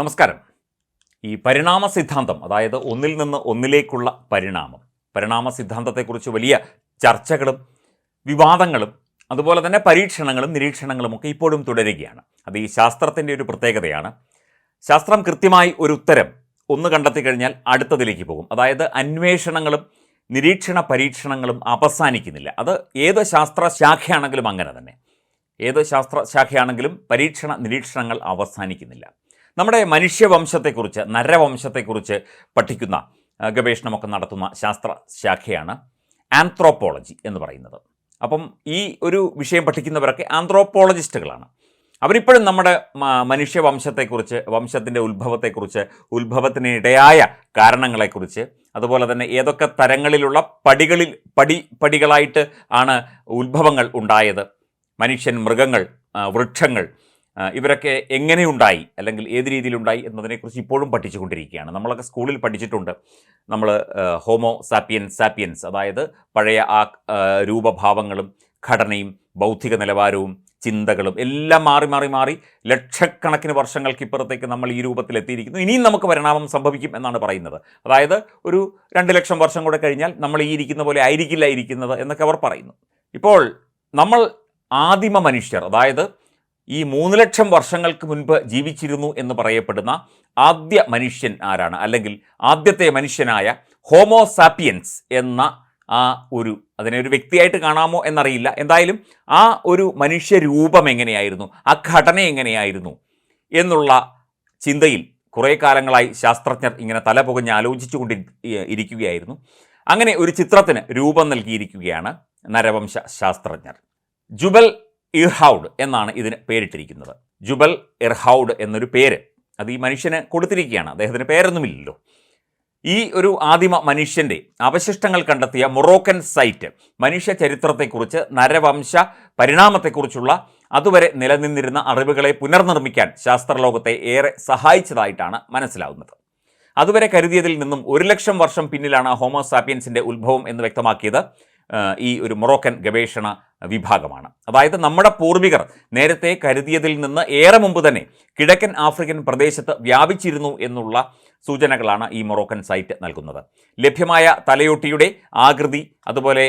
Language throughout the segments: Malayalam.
നമസ്കാരം. ഈ പരിണാമ സിദ്ധാന്തം അതായത് ഒന്നിൽ നിന്ന് ഒന്നിലേക്കുള്ള പരിണാമം പരിണാമ സിദ്ധാന്തത്തെക്കുറിച്ച് വലിയ ചർച്ചകളും വിവാദങ്ങളും അതുപോലെ തന്നെ പരീക്ഷണങ്ങളും നിരീക്ഷണങ്ങളും ഒക്കെ ഇപ്പോഴും തുടരുകയാണ്. അത് ഈ ശാസ്ത്രത്തിന്റെ ഒരു പ്രത്യേകതയാണ്. ശാസ്ത്രം കൃത്യമായി ഒരു ഉത്തരം ഒന്ന് കണ്ടെത്തി കഴിഞ്ഞാൽ അടുത്തതിലേക്ക് പോകും. അതായത് അന്വേഷണങ്ങളും നിരീക്ഷണ പരീക്ഷണങ്ങളും അവസാനിക്കുന്നില്ല. അത് ഏത് ശാസ്ത്ര ശാഖയാണെങ്കിലും അങ്ങനെ തന്നെ. ഏത് ശാസ്ത്ര ശാഖയാണെങ്കിലും പരീക്ഷണ നിരീക്ഷണങ്ങൾ അവസാനിക്കുന്നില്ല. നമ്മുടെ മനുഷ്യവംശത്തെക്കുറിച്ച് നരവംശത്തെക്കുറിച്ച് പഠിക്കുന്ന ഗവേഷണമൊക്കെ നടത്തുന്ന ശാസ്ത്ര ശാഖയാണ് ആന്ത്രോപ്പോളജി എന്ന് പറയുന്നത്. അപ്പം ഈ ഒരു വിഷയം പഠിക്കുന്നവരൊക്കെ ആന്ത്രോപ്പോളജിസ്റ്റുകളാണ് അവരിപ്പോഴും നമ്മുടെ മനുഷ്യവംശത്തെക്കുറിച്ച് വംശത്തിന്റെ ഉത്ഭവത്തെക്കുറിച്ച് ഉത്ഭവത്തിനിടയായ കാരണങ്ങളെക്കുറിച്ച് അതുപോലെ തന്നെ ഏതൊക്കെ തരങ്ങളിലുള്ള പടികളിൽ പടി പടികളായിട്ട് ആണ് ഉത്ഭവങ്ങൾ ഉണ്ടായത് മനുഷ്യൻ മൃഗങ്ങൾ വൃക്ഷങ്ങൾ ഇവരൊക്കെ എങ്ങനെയുണ്ടായി? അല്ലെങ്കിൽ ഏത് രീതിയിലുണ്ടായി എന്നതിനെക്കുറിച്ച് ഇപ്പോഴും പഠിച്ചുകൊണ്ടിരിക്കുകയാണ്. നമ്മളൊക്കെ സ്കൂളിൽ പഠിച്ചിട്ടുണ്ട്. നമ്മൾ ഹോമോ സാപ്പിയൻ സാപ്പിയൻസ് അതായത് പഴയ ആ രൂപഭാവങ്ങളും ഘടനയും ബൗദ്ധിക നിലവാരവും ചിന്തകളും എല്ലാം മാറി മാറി മാറി ലക്ഷക്കണക്കിന് വർഷങ്ങൾക്കിപ്പുറത്തേക്ക് നമ്മൾ ഈ രൂപത്തിൽ എത്തിയിരിക്കുന്നു. ഇനിയും നമുക്ക് പരിണാമം സംഭവിക്കും എന്നാണ് പറയുന്നത്. അതായത് ഒരു രണ്ട് ലക്ഷം വർഷം കൂടെ കഴിഞ്ഞാൽ നമ്മൾ ഈ ഇരിക്കുന്ന പോലെ ആയിരിക്കില്ല ഇരിക്കുന്നത് എന്നൊക്കെ അവർ പറയുന്നു. ഇപ്പോൾ നമ്മൾ ആദിമ മനുഷ്യർ അതായത് ഈ മൂന്ന് ലക്ഷം വർഷങ്ങൾക്ക് മുൻപ് ജീവിച്ചിരുന്നു എന്ന് പറയപ്പെടുന്ന ആദ്യ മനുഷ്യൻ ആരാണ്? അല്ലെങ്കിൽ ആദ്യത്തെ മനുഷ്യനായ ഹോമോസാപ്പിയൻസ് എന്ന ആ ഒരു അതിനെ ഒരു വ്യക്തിയായിട്ട് കാണാമോ എന്നറിയില്ല. എന്തായാലും ആ ഒരു മനുഷ്യരൂപം എങ്ങനെയായിരുന്നു? ആ ഘടന എങ്ങനെയായിരുന്നു? എന്നുള്ള ചിന്തയിൽ കുറേ കാലങ്ങളായി ശാസ്ത്രജ്ഞർ ഇങ്ങനെ തല പുകഞ്ഞ് ആലോചിച്ചുകൊണ്ട് ഇരിക്കുകയായിരുന്നു. അങ്ങനെ ഒരു ചിത്രത്തിന് രൂപം നൽകിയിരിക്കുകയാണ് നരവംശ ശാസ്ത്രജ്ഞർ. ജുബൽ ഇർഹൗഡ് എന്നാണ് ഇതിന് പേരിട്ടിരിക്കുന്നത്. ജുബൽ ഇർഹൗഡ് എന്നൊരു പേര്. അത് ഈ മനുഷ്യന് കൊടുത്തിരിക്കുകയാണ്. അദ്ദേഹത്തിന് പേരൊന്നുമില്ലല്ലോ. ഈ ഒരു ആദിമ മനുഷ്യന്റെ അവശിഷ്ടങ്ങൾ കണ്ടെത്തിയ മൊറോക്കൻ സൈറ്റ് മനുഷ്യ ചരിത്രത്തെക്കുറിച്ച് നരവംശ പരിണാമത്തെക്കുറിച്ചുള്ള അതുവരെ നിലനിന്നിരുന്ന അറിവുകളെ പുനർനിർമ്മിക്കാൻ ശാസ്ത്രലോകത്തെ ഏറെ സഹായിച്ചതായിട്ടാണ് മനസ്സിലാവുന്നത്. അതുവരെ കരുതിയതിൽ നിന്നും ഒരു ലക്ഷം വർഷം പിന്നിലാണ് ഹോമോസാപ്പിയൻസിന്റെ ഉത്ഭവം എന്ന് വ്യക്തമാക്കിയത് ഈ ഒരു മൊറോക്കൻ ഗവേഷണ വിഭാഗമാണ്. അതായത് നമ്മുടെ പൂർവികർ നേരത്തെ കരുതിയതിൽ നിന്ന് ഏറെ മുമ്പ് തന്നെ കിഴക്കൻ ആഫ്രിക്കൻ പ്രദേശത്ത് വ്യാപിച്ചിരുന്നു എന്നുള്ള സൂചനകളാണ് ഈ മൊറോക്കൻ സൈറ്റ് നൽകുന്നത്. ലഭ്യമായ തലയോട്ടിയുടെ ആകൃതി അതുപോലെ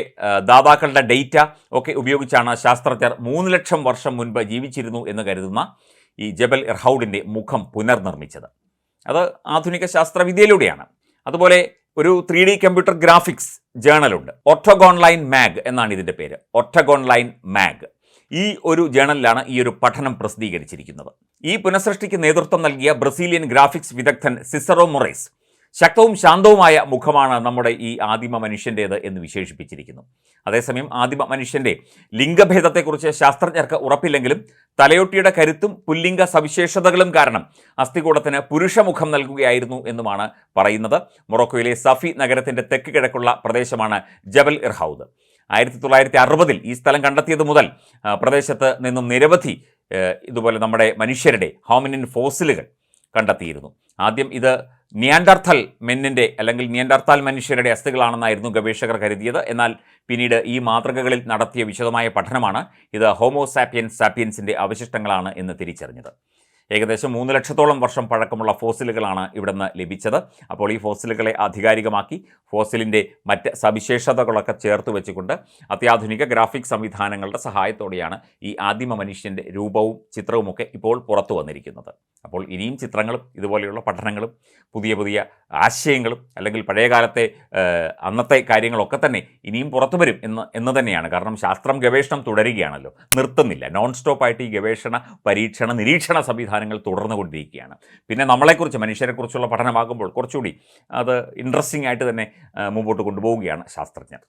ദാതാക്കളുടെ ഡേറ്റ ഒക്കെ ഉപയോഗിച്ചാണ് ശാസ്ത്രജ്ഞർ മൂന്ന് ലക്ഷം വർഷം മുൻപ് ജീവിച്ചിരുന്നു എന്ന് കരുതുന്ന ഈ ജബൽ ഇർഹൌഡിന്റെ മുഖം പുനർനിർമ്മിച്ചത്. അത് ആധുനിക ശാസ്ത്രവിദ്യയിലൂടെയാണ്. അതുപോലെ ഒരു ത്രീ ഡി കമ്പ്യൂട്ടർ ഗ്രാഫിക്സ് ജേണലുണ്ട്. ഒട്ടഗോൺ ലൈൻ മാഗ് എന്നാണ് ഇതിന്റെ പേര്. Octagon Line Mag. ഈ ഒരു ജേണലിലാണ് ഈ ഒരു പഠനം പ്രസിദ്ധീകരിച്ചിരിക്കുന്നത്. ഈ പുനഃസൃഷ്ടിക്ക് നേതൃത്വം നൽകിയ ബ്രസീലിയൻ ഗ്രാഫിക്സ് വിദഗ്ധൻ സിസറോ മൊറേസ് ശക്തവും ശാന്തവുമായ മുഖമാണ് നമ്മുടെ ഈ ആദിമ മനുഷ്യന്റേത് എന്ന് വിശേഷിപ്പിച്ചിരിക്കുന്നു. അതേസമയം ആദിമ മനുഷ്യന്റെ ലിംഗഭേദത്തെക്കുറിച്ച് ശാസ്ത്രജ്ഞർക്ക് ഉറപ്പില്ലെങ്കിലും തലയൊട്ടിയുടെ കരുത്തും പുല്ലിംഗ സവിശേഷതകളും കാരണം അസ്ഥികൂടത്തിന് പുരുഷമുഖം നൽകുകയായിരുന്നു എന്നുമാണ് പറയുന്നത്. മൊറോക്കോയിലെ സഫി നഗരത്തിന്റെ തെക്ക് കിഴക്കുള്ള പ്രദേശമാണ് ജബൽ ഇർഹൌദ്. ആയിരത്തി തൊള്ളായിരത്തി അറുപതിൽ ഈ സ്ഥലം കണ്ടെത്തിയത് മുതൽ പ്രദേശത്ത് നിന്നും നിരവധി ഇതുപോലെ നമ്മുടെ മനുഷ്യരുടെ ഹോമിനിൻ ഫോസിലുകൾ കണ്ടെത്തിയിരുന്നു. ആദ്യം ഇത് നിയാൻഡർത്തൽ മെന്നിന്റെ അല്ലെങ്കിൽ നിയാൻഡർത്താൽ മനുഷ്യരുടെ അസ്ഥികളാണെന്നായിരുന്നു ഗവേഷകർ കരുതിയത്. എന്നാൽ പിന്നീട് ഈ മാതൃകകളിൽ നടത്തിയ വിശദമായ പഠനമാണ് ഇത് ഹോമോസാപ്പിയൻ സാപ്പിയൻസിന്റെ അവശിഷ്ടങ്ങളാണ് എന്ന് തിരിച്ചറിഞ്ഞത്. ഏകദേശം മൂന്ന് ലക്ഷത്തോളം വർഷം പഴക്കമുള്ള ഫോസിലുകളാണ് ഇവിടുന്ന് ലഭിച്ചത്. അപ്പോൾ ഈ ഫോസിലുകളെ ആധികാരികമാക്കി ഫോസിലിന്റെ മറ്റ് സവിശേഷതകളൊക്കെ ചേർത്ത് വെച്ചുകൊണ്ട് അത്യാധുനിക ഗ്രാഫിക് സംവിധാനങ്ങളുടെ സഹായത്തോടെയാണ് ഈ ആദിമ മനുഷ്യന്റെ രൂപവും ചിത്രവുമൊക്കെ ഇപ്പോൾ പുറത്തു വന്നിരിക്കുന്നത്. അപ്പോൾ ഇനിയും ചിത്രങ്ങളും ഇതുപോലെയുള്ള പഠനങ്ങളും പുതിയ പുതിയ ആശയങ്ങളും അല്ലെങ്കിൽ പഴയകാലത്തെ അന്നത്തെ കാര്യങ്ങളൊക്കെ തന്നെ ഇനിയും പുറത്തു വരും എന്ന് എന്ന് തന്നെയാണ്. കാരണം ശാസ്ത്രം ഗവേഷണം തുടരുകയാണല്ലോ. നിർത്തുന്നില്ല. നോൺ സ്റ്റോപ്പായിട്ട് ഈ ഗവേഷണ പരീക്ഷണ നിരീക്ഷണ സംവിധാനങ്ങൾ തുടർന്നുകൊണ്ടിരിക്കുകയാണ്. പിന്നെ നമ്മളെക്കുറിച്ച് മനുഷ്യരെക്കുറിച്ചുള്ള പഠനമാകുമ്പോൾ കുറച്ചുകൂടി അത് ഇൻട്രസ്റ്റിംഗ് ആയിട്ട് തന്നെ മുമ്പോട്ട് കൊണ്ടുപോവുകയാണ് ശാസ്ത്രജ്ഞർ.